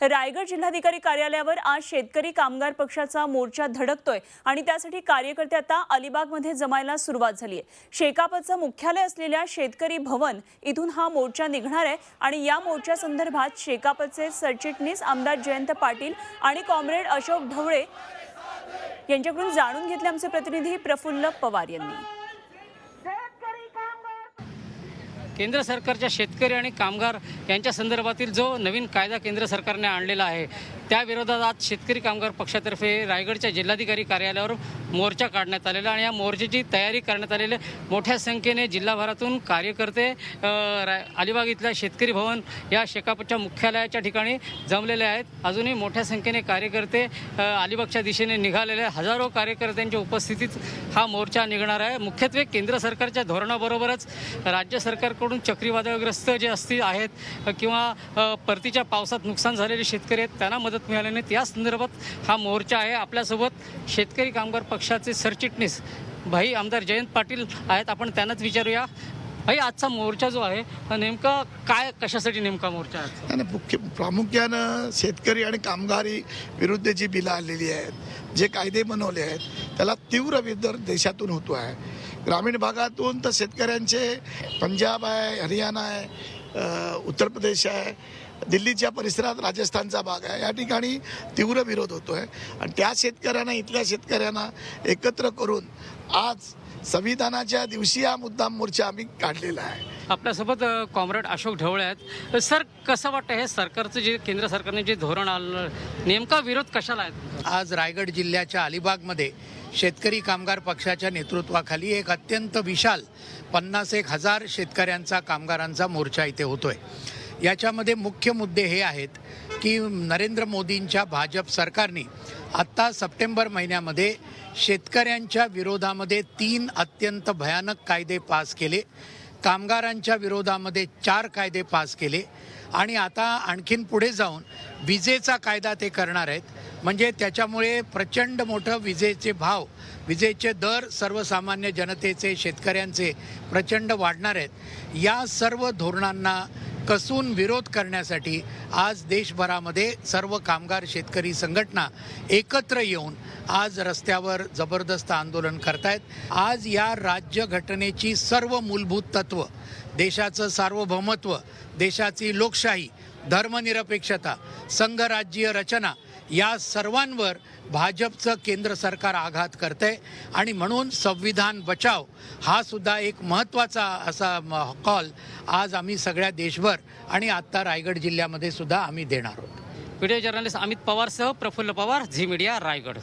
रायगड जिल्हाधिकारी कार्यालयावर आज शेतकरी कामगार पक्षाचा मोर्चा धडकतोय आणि त्यासाठी कार्यकर्ते आता अलिबागमध्ये जमायला सुरुवात झाली आहे शेकापचं मुख्यालय असलेल्या शेतकरी भवन इथून हा मोर्चा निघणार आहे आणि या मोर्चासंदर्भात शेकापचे सरचिटणीस आमदार जयंत पाटील आणि कॉम्रेड अशोक ढवळे यांच्याकडून जाणून घेतले आमचे प्रतिनिधी प्रफुल्ल पवार यांनी. केंद्र सरकारच्या शेतकरी आणि कामगार यांच्या संदर्भातील जो नवीन कायदा केंद्र सरकारने आणलेला आहे त्याविरोधात आज शेतकरी कामगार पक्षातर्फे रायगडच्या जिल्हाधिकारी कार्यालयावर मोर्चा काढण्यात आलेला आणि या मोर्चाची तयारी करण्यात आलेली आहे. मोठ्या संख्येने जिल्हाभरातून कार्यकर्ते अलिबाग इथल्या शेतकरी भवन या शेकापच्या मुख्यालयाच्या ठिकाणी जमलेले आहेत अजूनही मोठ्या संख्येने कार्यकर्ते अलिबागच्या दिशेने निघालेले हजारो कार्यकर्त्यांच्या उपस्थितीत हा मोर्चा निघणार आहे मुख्यत्वे केंद्र सरकारच्या धोरणाबरोबरच राज्य सरकारकडून चक्रीवादळग्रस्त जे असतील आहेत किंवा परतीच्या पावसात नुकसान झालेले शेतकरी आहेत त्यांना मदत मिळाली नाही त्या संदर्भात हा मोर्चा आहे. आपल्यासोबत शेतकरी कामगार पक्षाचे सरचिटणीस भाई आमदार जयंत पाटील आहेत. आपण त्यांनाच विचारूया. भाई आजचा मोर्चा जो आहे नेमका काय कशासाठी नेमका मोर्चा आहे? मुख्य प्रामुख्यानं शेतकरी आणि कामगारी विरुद्ध जी बिलं आलेली आहेत जे कायदे बनवले आहेत त्याला तीव्र विरोध देशातून होतो आहे. ग्रामीण भागातून तर शेतकऱ्यांचे पंजाब आहे हरियाणा आहे उत्तर प्रदेश आहे दिल्लीच्या परिसरात राजस्थानचा भाग आहे. या ठिकाणी तीव्र विरोध होतो आहे आणि त्या शेतकऱ्यांना इथल्या शेतकऱ्यांना एकत्र करून आज संविधानाच्या दिवशी हा मुद्दाम मोर्चा आम्ही काढलेला आहे. आपल्यासोबत कॉम्रेड अशोक ढवळे आहेत. सर कसं वाटतं हे सरकारचं जे केंद्र सरकारने जे धोरण आणलं नेमका विरोध कशाला आहे? आज रायगड जिल्ह्याच्या अलिबागमध्ये शेतकरी कामगार पक्षाच्या नेतृत्वाखाली एक अत्यंत विशाल पन्नास एक हजार शेतकऱ्यांचा कामगारांचा मोर्चा इथे होतोय. याच्यामध्ये मुख्य मुद्दे हे आहेत की नरेंद्र मोदींच्या भाजप सरकारने आत्ता सप्टेंबर महिन्यामध्ये शेतकऱ्यांच्या विरोधामध्ये तीन अत्यंत भयानक कायदे पास केले. कामगारांच्या विरोधामध्ये चार कायदे पास केले. आणि आता आणखीन पुढे जाऊन विजेचा कायदा ते करणार आहेत. म्हणजे त्याच्यामुळे प्रचंड मोठं विजेचे भाव विजेचे दर सर्वसामान्य जनतेचे शेतकऱ्यांचे प्रचंड वाढणार आहेत. या सर्व धोरणांना कसून विरोध करण्यासाठी आज देशभरामध्ये सर्व कामगार शेतकरी संघटना एकत्र येऊन आज रस्त्यावर जबरदस्त आंदोलन करतायत. आज या राज्यघटनेची सर्व मूलभूत तत्व देशाचं सार्वभौमत्व देशाची लोकशाही धर्मनिरपेक्षता संघराज्यीय रचना या सर्वांवर भाजपचं केंद्र सरकार आघात करते आणि म्हणून संविधान बचाव हा सुद्धा एक महत्त्वाचा असा म- कॉल आज आम्ही सगळ्या देशभर आणि आत्ता रायगड जिल्ह्यामध्ये सुद्धा आम्ही देणार आहोत. व्हिडिओ जर्नलिस्ट अमित पवारसह प्रफुल्ल पवार झी मीडिया रायगड.